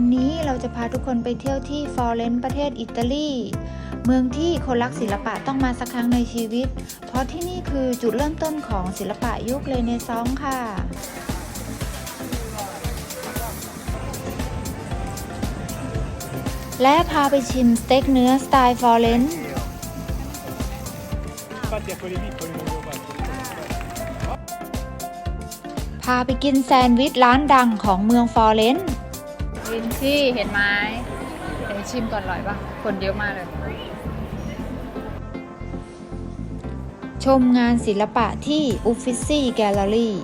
วันนี้เราจะพาทุกคนไปเที่ยวที่ฟลอเรนซ์ประเทศอิตาลี เมืองที่คนรักศิลปะต้องมาสักครั้งในชีวิต เพราะที่นี่คือจุดเริ่มต้นของศิลปะยุคเรเนซองส์ค่ะและพาไปชิมสเต็กเนื้อสไตล์ฟลอเรนซ์พาไปกินแซนด์วิชร้านดังของเมืองฟลอเรนซ์ วินซี่เห็นไหมเดี๋ยวชิมก่อนอร่อยปะคนเยอะมากเลย ชมงานศิลปะที่อุฟฟิซี่แกลเลอรี่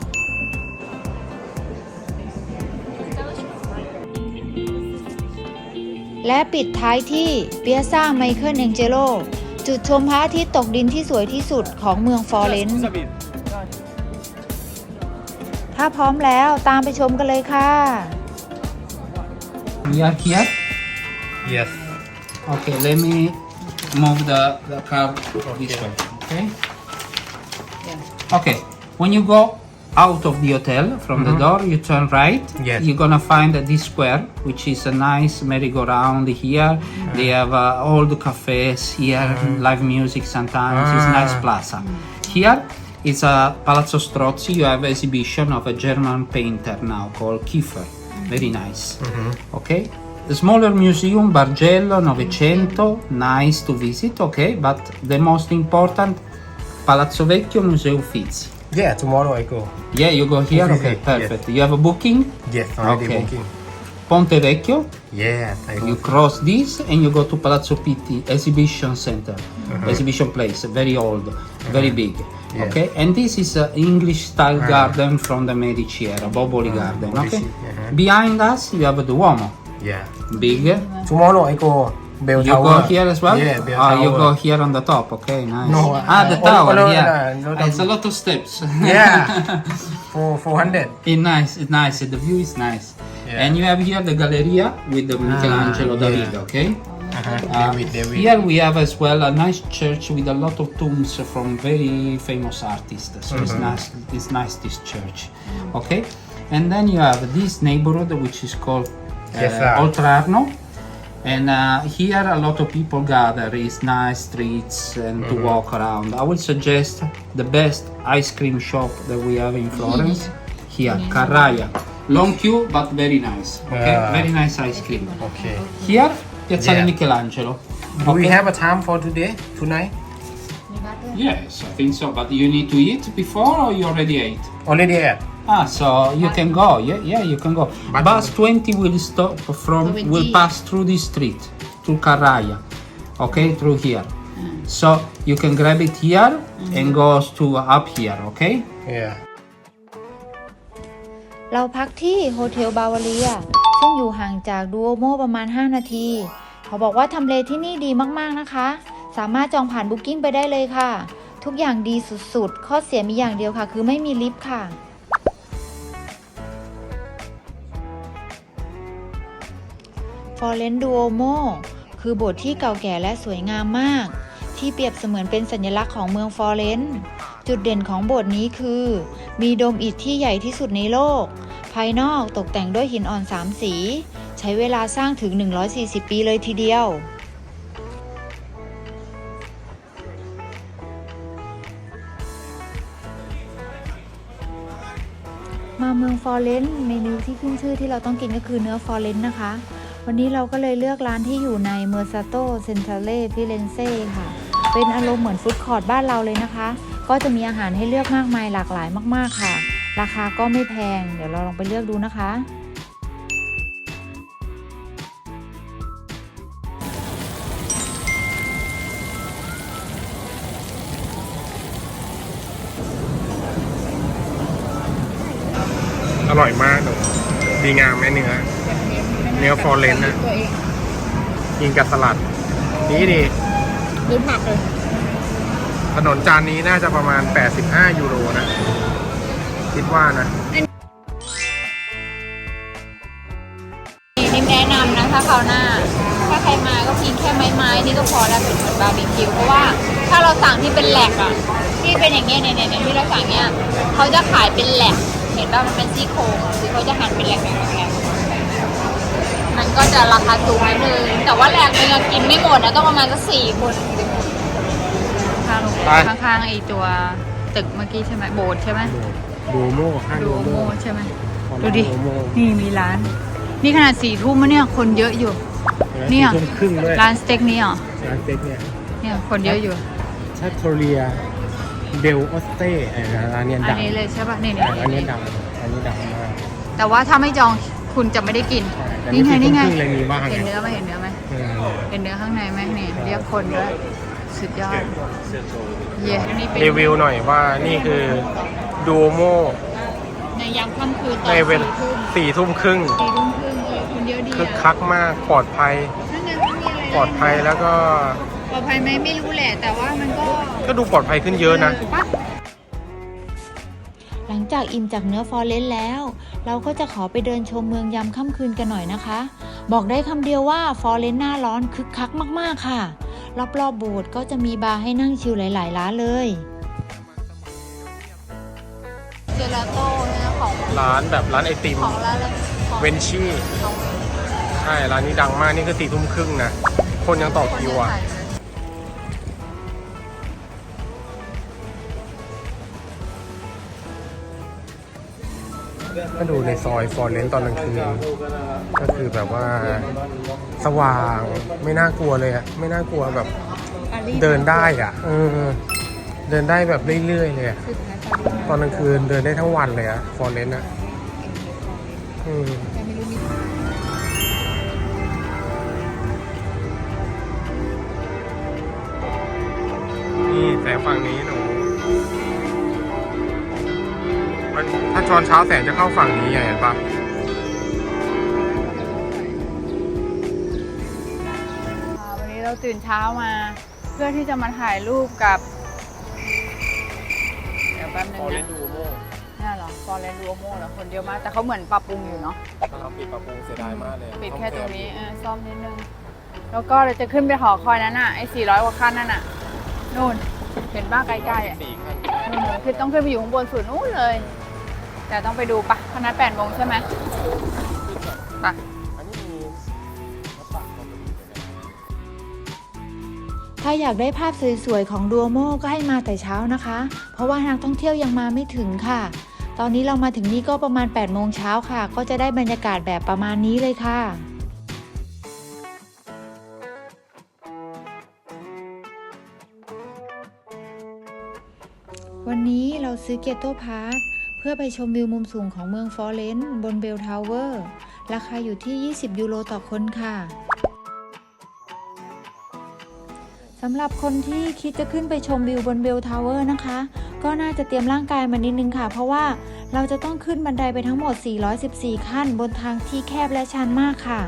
และปิดท้ายที่เปียซ่าไมเคิลแองเจโลจุดชมพระอาทิตย์ตกดินที่สวยที่สุดของเมืองฟลอเรนซ์ถ้าพร้อมแล้วตามไปชมกันเลยค่ะ We are here. Yes. Okay, let me move the, the car this way. Okay. Okay. When you go out of the hotel from the mm-hmm. door, you turn right. Yes. You're gonna find this square, which is a nice merry-go-round here. They have uh, all the cafes here, mm-hmm. live music sometimes. It's a ah. nice plaza. Here is a Palazzo Strozzi. You have exhibition of a German painter now called Kiefer. Very nice. Okay. The smaller museum, Bargello, Novecento, nice to visit, okay, but the most important, Palazzo Vecchio, Museo Uffizi. Yeah, tomorrow I go. Yeah, you go here, okay, yes. perfect. You have a booking, Yes, already Okay. booking. Ponte Vecchio, Yeah, you cross this and you go to Palazzo Pitti Exhibition Center, exhibition place, very old, very big. Yeah. Okay, and this is an English style garden from the Medici era, Boboli Garden. Okay, uh-huh. behind us you have the Duomo, Yeah. big. Tomorrow I go Bell You Tower. go here as well? Yeah, Bell Ah, you go here on the top, okay, nice. No, ah, the uh, tower, oh, no, no, yeah. no, no, Ah, it's a lot of steps. Yeah. For 400. it's nice, it's nice, the view is nice. Yeah. And you have here the Galleria with the Michelangelo yeah. David, okay? Uh-huh. Uh, David, David. Here we have as well a nice church with a lot of tombs from very famous artists. So it's nice. It's nice this church. Okay, and then you have this neighborhood which is called uh, Yes, sir. Oltrarno. And uh, here a lot of people gather. It's nice streets and to walk around. I will suggest the best ice cream shop that we have in Florence. Here, Carraia. Long queue, but very nice. Okay, Yeah. very nice ice cream. Okay. Here, Piazzale Yeah. Michelangelo. Do we Okay. have a time for today? Tonight? Yes, I think so. But you need to eat before or you already ate? Already at. Ah, so you can go. Yeah, yeah, you can go. But- Bus 20 will stop from will pass through this street to Carraia. Okay, through here. So you can grab it here and goes to up here. Okay. Yeah. เราพักที่โฮเทลบาวาเรีย ซึ่งอยู่ห่างจากดูโอโมประมาณ 5 นาที เขาบอกว่าทำเลที่นี่ดีมากๆนะคะ สามารถจองผ่านบุ๊กิ้งไปได้เลยค่ะ ทุกอย่างดีสุดๆ ข้อเสียมีอย่างเดียวค่ะ คือไม่มีลิฟต์ค่ะฟอเรนดูโอโมคือโบสถ์ที่เก่าแก่และสวยงามมาก ที่เปรียบเสมือนเป็นสัญลักษณ์ของเมืองฟลอเรนจุดเด่นของโบสถ์นี้คือ มีโดมอิฐที่ใหญ่ที่สุดในโลก ภายนอกตกแต่งด้วยหินอ่อนสามสี ใช้เวลาสร้างถึง 140 ปีเลยทีเดียว มาเมืองฟอร์เรนซ์เมนูที่ขึ้นชื่อที่เราต้องกินก็คือเนื้อฟอร์เรนซ์นะคะ วันนี้เราก็เลยเลือกร้านที่อยู่ในเมอร์ซาโตเซนเทเลฟิเรนเซ่ค่ะ เป็นอารมณ์เหมือนฟู้ดคอร์ทบ้านเราเลยนะคะ ก็จะมีอาหารให้เลือกมากมายหลากหลายมาก ๆค่ะ ราคาก็ไม่แพง เดี๋ยวเราลองไปเลือกดูนะคะ อร่อยมากเลยดีงามไหมเนื้อ เนื้อฟอร์เรนนะตัวเองกินกับสลัด ดีดีดูผักเลย ถนนจานนี้น่าจะประมาณ 85 ยูโรนะ คิดว่านะนิมแนะนำนะถ้าคราวหน้า ถ้าใครมาก็กินแค่ไม้ไม้ๆนี่ก็พอแล้วเป็นเหมือนบาร์บีคิวเพราะว่าถ้าเราสั่งที่เป็นแหลกอะที่เป็นอย่างเงี้ยเนี่ยเนี่ยที่เราสั่งเนี่ยเขาจะขายเป็นแหลกเห็นว่ามันเป็นซี่โครงอะคือเขาจะหั่นเป็นแหลกแหลกแหลกมันก็จะราคาสูงนิดนึงแต่ว่าแหลกนึงอะกินไม่หมดนะต้องประมาณสักสี่คนข้างไปข้างๆไอตัวตึกเมื่อกี้ใช่ไหมโบสถ์ใช่ไหม ดูโม่ข้างดูดูโมโม่ใช่ไหม ของดูดิโม่นี่มีร้าน นี่ขนาดสี่ทุ่มแล้วเนี่ยคนเยอะอยู่ เนี่เนี่ยยครึ่งด้วยร้านสเต็กนี้เหรอร้านสเต็กเนี่ยเนี่ยคนเยอะอยู่ชัตโทเรียเบลออสเต้ไอ้ร้านเนี้ยอันดังนี้เลยใช่ป่ะนี่อ่านี่อันนี้ดังอันนี้ดังมาก แต่ว่าถ้าไม่จองคุณจะไม่ได้กินใช่แต่นี่ไงสี่นี่ไงทุ่มครึ่เลยมีบ้างเห็นไงเนื้อไหมเห็นเนื้อไหมเออ เห็นเนื้อข้างในไหมนี่เรียกคนด้วยสุดยอดเย้นี่เป็นรีวิวหน่อยว่านี่คือ ดูโมในยามค่ำคืนตอในนเวลาสี่ทุ่มสี่ทุ่มครึ่งสี่ทุ่มครึ่งเออคนเยอะดีคึกอะคักมากปลอดภัยนั่นไงไม่มีอะไรเลยปลอดภัยแล้วก็ ปลอดภัยไหมไม่รู้แหละ แต่ว่ามันก็ก็ดูปลอดภัยขึ้นเยอะนะปะหลังจากอิ่มจากเนื้อฟอเรสต์แล้ว เราก็จะขอไปเดินชมเมืองยามค่ำคืนกันหน่อยนะคะ บอกได้คำเดียวว่าฟอเรสต์หน้าร้อนคึกคักมากๆค่ะ รอบๆโบสถ์ก็จะมีบาร์ให้นั่งชิลหลาย ๆ ร้านเลยเจ ลาโต้นะของร้านแบบร้านไอติม ของร้านอะไรของเวนชี่ใช่ร้านนี้ดังมากนี่คือสี่ทุ่มครึ่งนะ คนยังต่อคิวอะ ถ้าดูในซอยฟอร์เรนตอนกลางคืนก็คือแบบว่าสว่างไม่น่ากลัวเลยอะไม่น่ากลัวแบบ เดินได้อะเออเดินได้แบบเรื่อยๆเลยอะ ตอนกลางคืนเดินได้ทั้งวันเลยอะฟอร์เรนอะอืมนี่แต่ฝั่งนี้หนูมันถ้าช้อนเช้าแสงจะเข้าฝั่งนี้ไงเห็นปะวันนี้เราตื่นเช้ามา เพื่อที่จะมาถ่ายรูปกับ อร์เรนนะดูโมนี่เหรอฟอร์เรนดูโมเหรอคนเยอะมากแต่เขาเหมือนปรับปรุงอยู่เนาะถ้าเราปิดปรับปรุงเสียดายมากเลยปิดแค่ตรงนี้เออซ่อมนิดนึง แล้วก็เราจะขึ้นไปหอคอยนั้นน่ะไอ้400กว่าขั้นนั่นน่ะนู่นเห็นบ้าใกล้ๆอะ สี่ขั้นนู่นๆคือต้องขึ้นไปอยู่ข้างบนสุดนู้นเลย แต่ต้องไปดูปะคณะ8โมงใช่ไหมปะ ถ้าอยากได้ภาพสวยๆของดัวโมก็ให้มาแต่เช้านะคะ เพราะว่านักท่องเที่ยวยังมาไม่ถึงค่ะ ตอนนี้เรามาถึงนี่ก็ประมาณ 8 โมงเช้าค่ะ ก็จะได้บรรยากาศแบบประมาณนี้เลยค่ะวันนี้เราซื้อเกียโตพาร์คเพื่อไปชมวิวมุมสูงของเมืองฟอเรนซ์บนเบลทาวเวอร์ ราคาอยู่ที่ 20 ยูโรต่อคนค่ะ สำหรับคนที่คิดจะขึ้นไปชมวิวบนเบลทาวเวอร์นะคะ ก็น่าจะเตรียมร่างกายมานิดนึงค่ะ เพราะว่าเราจะต้องขึ้นบันไดไปทั้งหมด 414 ขั้น บนทางที่แคบและชันมากค่ะ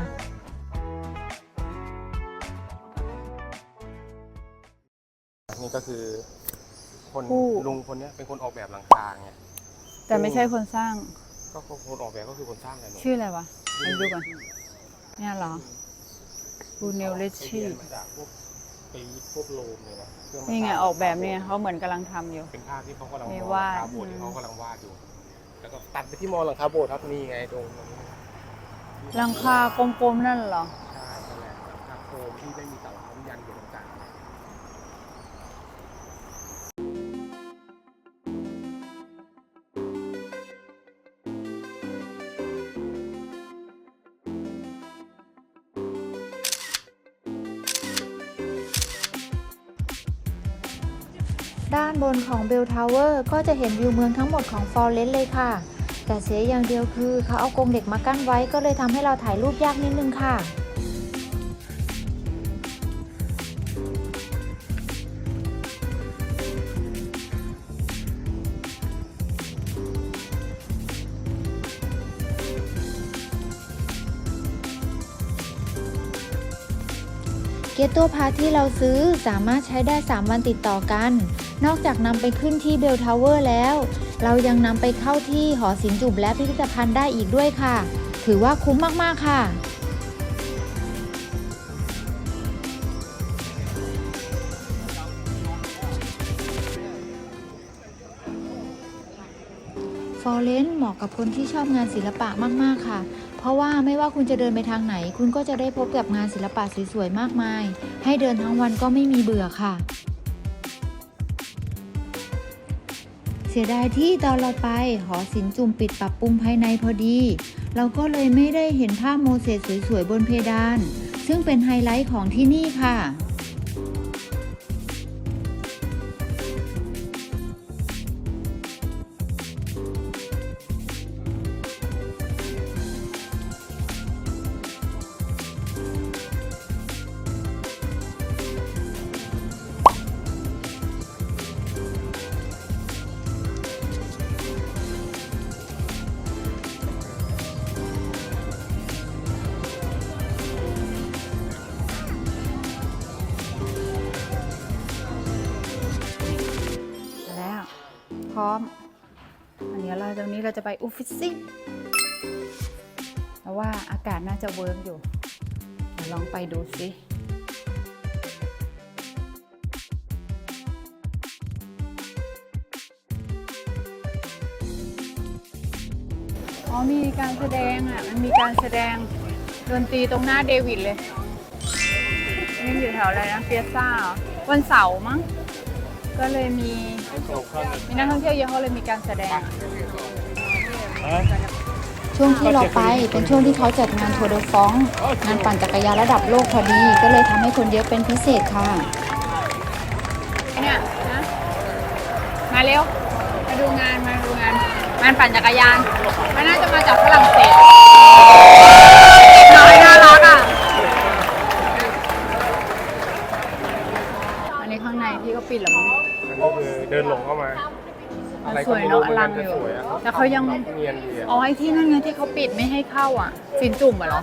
นี่ก็คือคนผู้ ลุงคนเนี้ยเป็นคนออกแบบหลังคาไงแต่ไม่ใช่คนสร้างก็คนออกแบบก็คือคนสร้างเลยหนูชื่ออะไรวะไปดูก่อนเนี่ยเหรอบูเนลเลชไปชีเรียนมาจากพวก ปี๊บพวกโลมเลยนะเครื่มานี่ไงสร้าออกแบบเนี่ยเขาเหมือนกำลังทำอยู่ เป็นภาพที่เขากำลังมีมองวาด หลังคาโบสถ์ที่เขากำลังวาดอยู่ แล้วก็ตัดไปที่มอหลังคาโบสถ์ครับนี่ไงตรงนี้หลังคากลมๆนั่นเหรอ ใช่นั่นแหละหลังคาโคมที่ไม่มีเสาค้ บนของเบลทาวเวอร์ก็จะเห็นวิวเมืองทั้งหมดของฟอร์เรนซ์เลยค่ะ แต่เสียอย่างเดียวคือเขาเอากรงเหล็กมากั้นไว้ก็เลยทำให้เราถ่ายรูปยากนิดนึงค่ะเกตโตพาที่เราซื้อสามารถใช้ได้ 3 วันติดต่อกัน นอกจากนำไปขึ้นที่เบลทาวเวอร์แล้ว เรายังนำไปเข้าที่หอศิลป์จุบและพิพิธภัณฑ์ได้อีกด้วยค่ะ ถือว่าคุ้มมากๆค่ะฟอเรนซ์เหมาะกับคนที่ชอบงานศิลปะมาก ๆ ค่ะ เพราะว่าไม่ว่าคุณจะเดินไปทางไหน คุณก็จะได้พบกับงานศิลปะสวยๆ มากมาย ให้เดินทั้งวันก็ไม่มีเบื่อค่ะ สียดายที่ตอนเราไปหอศิลป์จุ่มปิดปรับปรุงภายในพอดี เราก็เลยไม่ได้เห็นภาพโมเสสสวยๆบนเพดาน ซึ่งเป็นไฮไลท์ของที่นี่ค่ะ จะไปอุฟิซิแต่ว่าอากาศน่าจะเวิร์กอยู่เดี๋ยวลองไปดูสิอ๋อมีการแสดงอะ มันมีการแสดงดนตรีตรงหน้าเดวิดเลยนี่อยู่แถวอะไรนะเฟียซ่าวันเสาร์มั้ง ก็เลยมีมีนักท่องเที่ยวเยอะเขาเลยมีการแสดง ช่วงที่เราไปเป็นช่วงที่เขาจัดงานทัวร์เดอฟองงานปั่นจักรยานระดับโลกพอดี ก็เลยทำให้คนเยอะเป็นพิเศษค่ะเนี่ยนะมาเร็ว มาดูงานมาดูงานงานปั่นจักรยานมานน่า ยอะแต่เขายัง เนียนดีอะ อ๋อไอ้ที่นั่นไงที่เขาปิดไม่ให้เข้าอะสินจุ่มอะเหรอ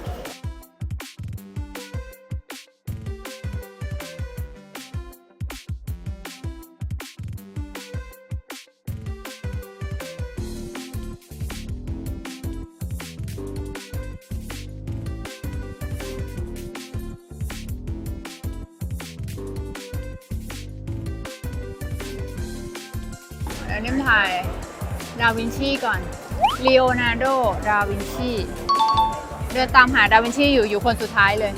ก่อนเลโอนาร์โด ดาวินชีเดินตามหาดาวินชีอยู่อยู่คนสุดท้ายเลย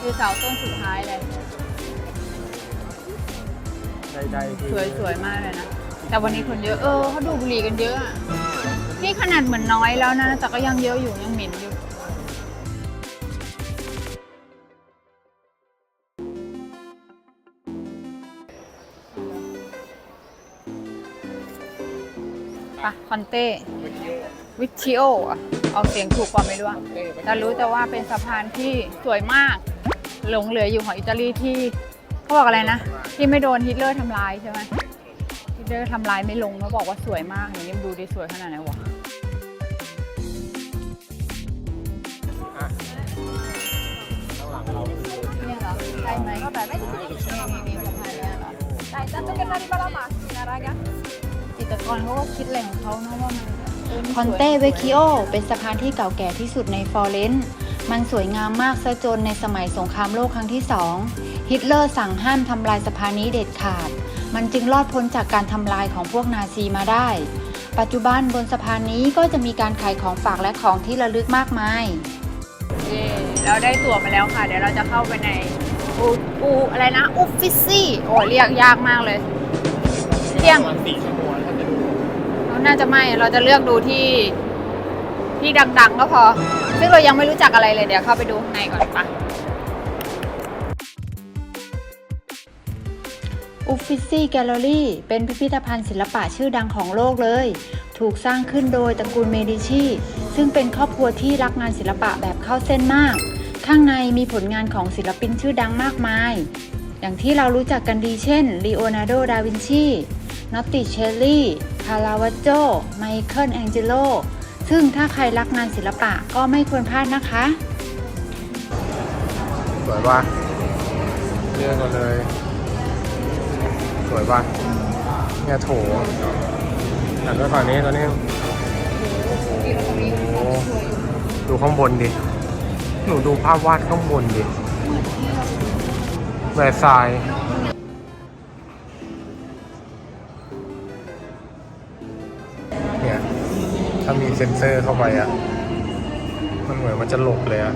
อยู่เสาต้นสุดท้ายเลย ใดๆคือสวยสวยมากเลยนะ แต่วันนี้คนเยอะ เออเขาดูดบุหรี่กันเยอะอะนี่ขนาดเหมือนน้อยแล้วนะ แต่ก็ยังเยอะอยู่ยังเหม็นอยู่ อนเต้วิชิโออะเอาเสียงถูกกว่าไม่รู้อะแต่รู้แต่ว่าเป็นสะพานที่สวยมาก หลงเหลืออยู่ของอิตาลีที่เขาบอกอะไรนะ ที่ไม่โดนฮิตเลอร์ทำลายใช่ไหมฮิตเลอร์ทำลายไม่ลงเขาบอกว่าสวยมากอย่างนี้ดูดิสวยขนาดไหนวะเนี่ยเหรอใช่ไหมก็แบบไม่นี่นี่นี่สะพานเนี่ยเหรอ Dai, tanto che non arriva la macchina, raga. จิ ตรกรเขาก็คิดอะไรของเขานะว่ามันเออมันคอนสวยเต้เวคิโอเป็นสะพานที่เก่าแก่ที่สุดในฟลอเรนซ์ มันสวยงามมากซะจนในสมัยสงครามโลกครั้งที่สองฮิตเลอร์สั่งห้ามทำลายสะพานนี้เด็ดขาด มันจึงรอดพ้นจากการทำลายของพวกนาซีมาได้ ปัจจุบันบนสะพานนี้ก็จะมีการขายของฝากและของที่ระลึกมากมาย เย่เราได้ตั๋วมาแล้วค่ะ เดี๋ยวเราจะเข้าไปในอูอูอะไรนะอุฟฟิซี่โอ้เรียกยากมากเลยเที่ยงประมาณสี่ชั่วโมงถ้าจะดู น่าจะไม่ เราจะเลือกดูที่ที่ดังๆก็พอ ซึ่งเรายังไม่รู้จักอะไรเลยเดี๋ยวเข้าไปดูข้างในก่อนปะอุฟฟิซี่แกลเลอรี่เป็นพิพิธภัณฑ์ศิลปะชื่อดังของโลกเลย ถูกสร้างขึ้นโดยตระกูลเมดิชี ซึ่งเป็นครอบครัวที่รักงานศิลปะแบบเข้าเส้นมาก ข้างในมีผลงานของศิลปินชื่อดังมากมาย อย่างที่เรารู้จักกันดีเช่นลีโอนาร์โด ดาวินชี นอตติเชลลี่คาราวาโจไมเคิลแองเจโลซึ่งถ้าใครรักงานศิลปะก็ไม่ควรพลาดนะคะ สวยป่ะเลือกก่อนเลย สวยป่ะเนี่ยโถหันไปฝั่งนี้ตอนนี้โอ้โหดูข้างบนดิ หนูดูภาพวาดข้างบนดิแวร์ซายน์เนี่ยามีเซ็นเซอร์เข้าไปอะ มันเหมือนมือนมันจะหลบเลยอะ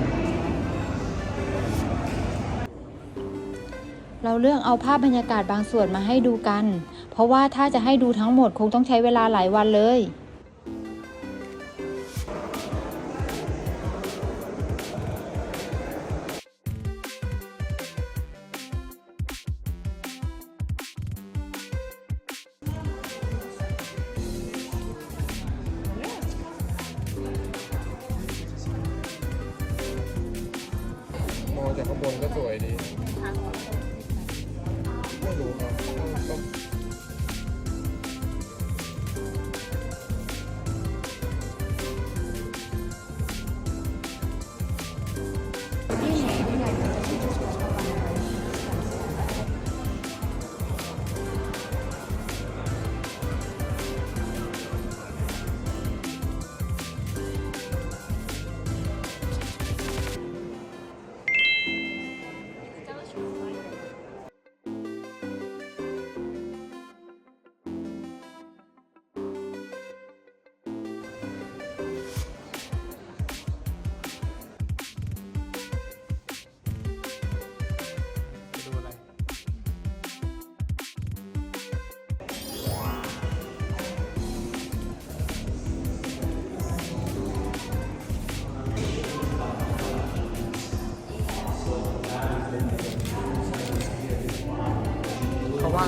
เราเลือกเอาภาพบรรยากาศบางส่วนมาให้ดูกัน เพราะว่าถ้าจะให้ดูทั้งหมดคงต้องใช้เวลาหลายวันเลย แต่ข้างบนก็สวยดี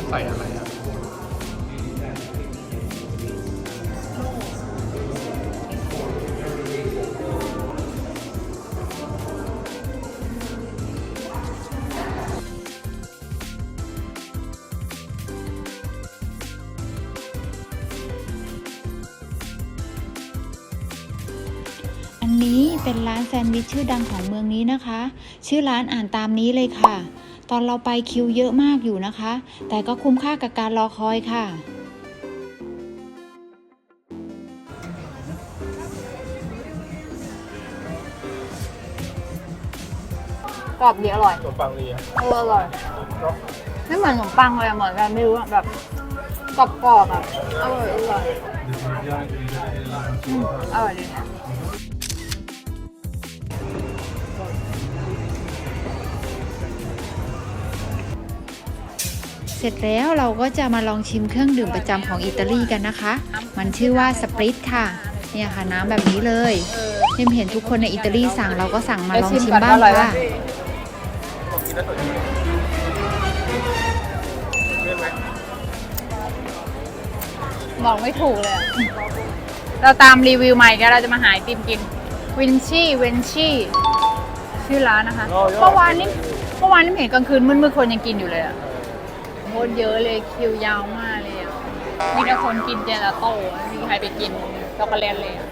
ใส่อะไรอะอันนี้เป็นร้านแซนด์วิชชื่อดังของเมืองนี้นะคะ ชื่อร้านอ่านตามนี้เลยค่ะ ตอนเราไปคิวเยอะมากอยู่นะคะ แต่ก็คุ้มค่ากับการรอคอยค่ะ กรอบดีอร่อยขนมปังดีอะเอออร่อย ไม่เหมือนขนมปังเลยอะเหมือนกันไม่รู้อะแบบกรอบกรอบๆอะอร่อยอร่อยอืมอร่อยดี เสร็จแล้วเราก็จะมาลองชิมเครื่องดื่มประจำของอิตาลีกันนะคะ มันชื่อว่าสปริตค่ะ เนี่ยค่ะน้ำแบบนี้เลยเห็นเห็นทุกคนในอิตาลีสั่งเราก็สั่งมาลองชิมบ้างค่ะบอกไม่ถูกเลยอะเราตามรีวิวใหม่กันเราจะมาหาไอติมกินวินชี่เวนชี่ชื่อร้านนะคะเมื่อวานนี้เมื่อวานนี้เห็นกลางคืนมืดๆคนยังกินอยู่เลยอะ โคตรเยอะเลยคิวยาวมากเลยอะมีแต่คนกินเจลาโต้ไม่มีใครไปกินช็อกโกแลตเลยอะ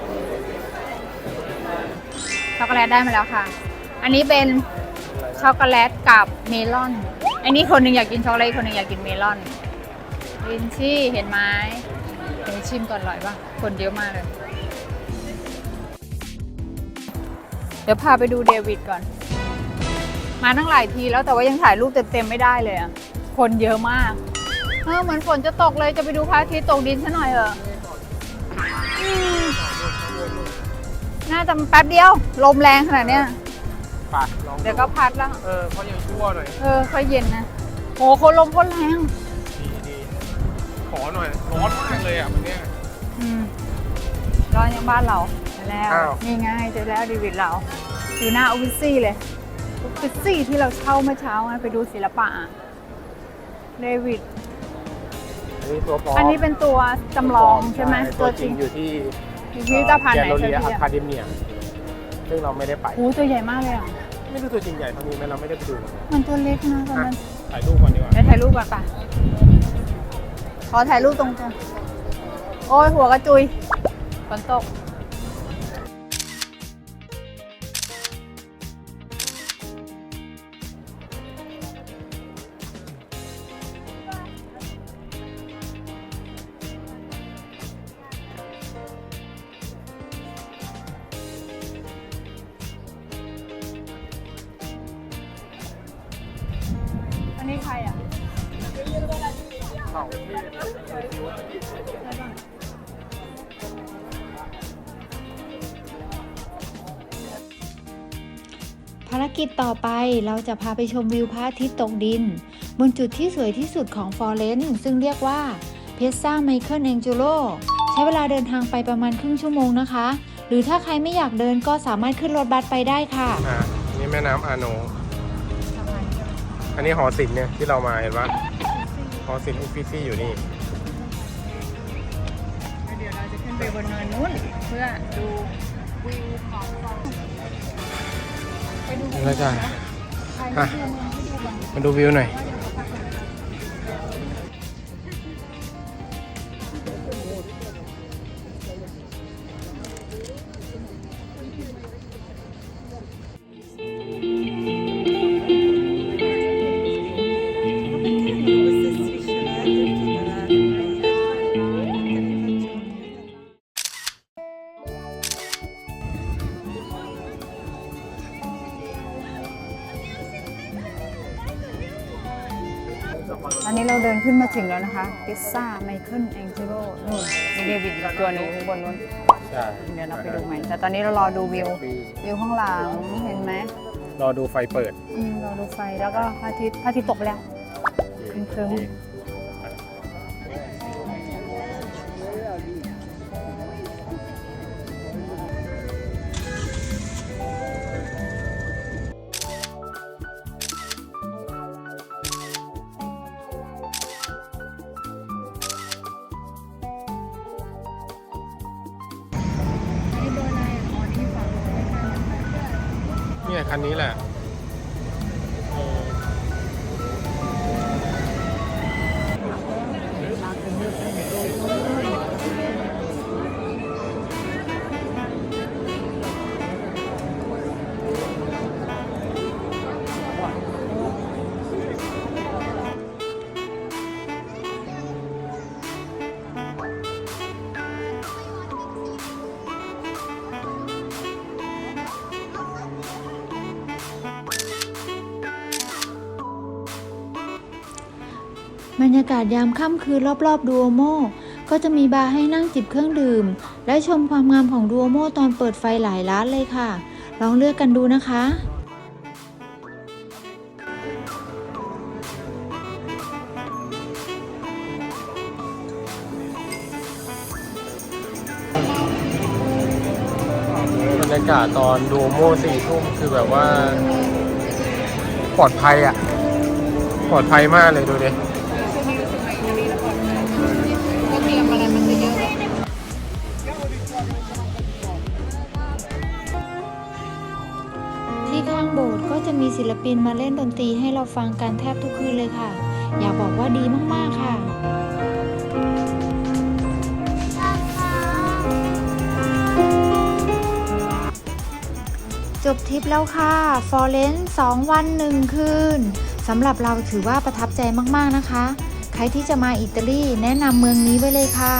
ช็อกโกแลตได้มาแล้วค่ะ อันนี้เป็นช็อกโกแลตกับเมลอน อันนี้คนหนึ่งอยากกินช็อกโกแลตคนหนึ่งอยากกินเมลอนลินชี่เห็นไหมเดี๋ยวชิมก่อนอร่อยป่ะ คนเยอะมากเลย เดี๋ยวพาไปดูเดวิดก่อน มาตั้งหลายทีแล้วแต่ว่ายังถ่ายรูปเต็มๆไม่ได้เลยอะ คนเยอะมาก เออเหมือนฝนจะตกเลยจะไปดูพระอาทิตย์ตกดินซะหน่อยเหรออืมน่าจะแป๊บเดียว ลมแรงขนาดเนี้ยปากลองเดี๋ยวก็พัดแล้ว เออเขายังชั่วหน่อยเออค่อยเย็นนะโหคนลมคนแรง ดีดีขอหน่อยร้อนมากเลยอะวันเนี้ย อืมร้อนยังบ้านเราเจอแล้วอ้าว นี่ไงเจอแล้วดีวิดเรา อยู่หน้าออฟฟิศซี่เลยออฟฟิศซี่ที่เราเช่าเมื่อเช้าไงไปดูศิลปะอะ เดวิด อันนี้ตัวปลอมอันนี้เป็นตัวจำลองใช่ไหมตัวจริงอยู่ที่อยู่พิพิธภัณฑ์ไหนแกลเลอใช่รี่ไหมอะคาเดเมียซึ่งเราไม่ได้ไปโอ้ตัวใหญ่มากเลยอะ ไม่รู้ตัวจริงใหญ่เท่านี้ไหมเราไม่ได้ไปดูมันตัวเล็กนะตอนนั้นถ่ายรูปก่อนดีกว่าเดี๋ยวถ่ายรูปก่อนป่ะ ขอถ่ายรูปตรงกันโอ้ยหัวกระจุยฝนตก นนี้ใครอะเภารกิจต่อไปเราจะพาไปชมวิวพระอาทิตย์ตกดิน บนจุดที่สวยที่สุดของฟอเรนซ์ซึ่งเรียกว่าเพซซ่าไมเคิลแองจูโลใช้เวลาเดินทางไปประมาณครึ่งชั่วโมงนะคะ หรือถ้าใครไม่อยากเดินก็สามารถขึ้นรถบัสไปได้ค่ะอะนี่แม่น้ำอาโน อันนี้หอศิลป์เนี่ยที่เรามาเห็นปะหอศิลป์อุฟฟิซี่อยู่นี่ เดี๋ยวเราจะขึ้นไปบนเนินนู้นเพื่อดูวิวของฟอร์ไปดูแล้วจ้ะอะ มาดูวิวหน่อย ซซ่าไมเคิลแองเจโร่นู่นมีเดวิดอีกตัวหนึงข้างบนนู้น ใช่เดี๋ยวเราไปดูใหม่แต่ตอนนี้เรารอดูวิว วิวข้างหลังเห็นไหมรอดูไฟเปิด อืมรอดูไฟแล้วก็พระอาทิตย์พระอาทิตย์ตกไปแล้ว ครึ้มเรรยากาศยามค่ำคืนรอบๆดูโอโมก็จะมีบาร์ให้นั่งจิบเครื่องดื่ม และชมความงามของดูโอโมตอนเปิดไฟหลายร้านเลยค่ะ ลองเลือกกันดูนะคะบรรยากาศตอนดูโมสี่ทุ่มคือแบบว่า ปลอดภัยอะ ปลอดภัยมากเลยดูดิ มีศิลปินมาเล่นดนตรีให้เราฟังกันแทบทุกคืนเลยค่ะ อยากบอกว่าดีมากๆค่ะจบทริปแล้วค่ะฟอร์เรนซ์2วัน 1 คืน สำหรับเราถือว่าประทับใจมาก ๆ นะคะ ใครที่จะมาอิตาลีแนะนำเมืองนี้ไว้เลยค่ะ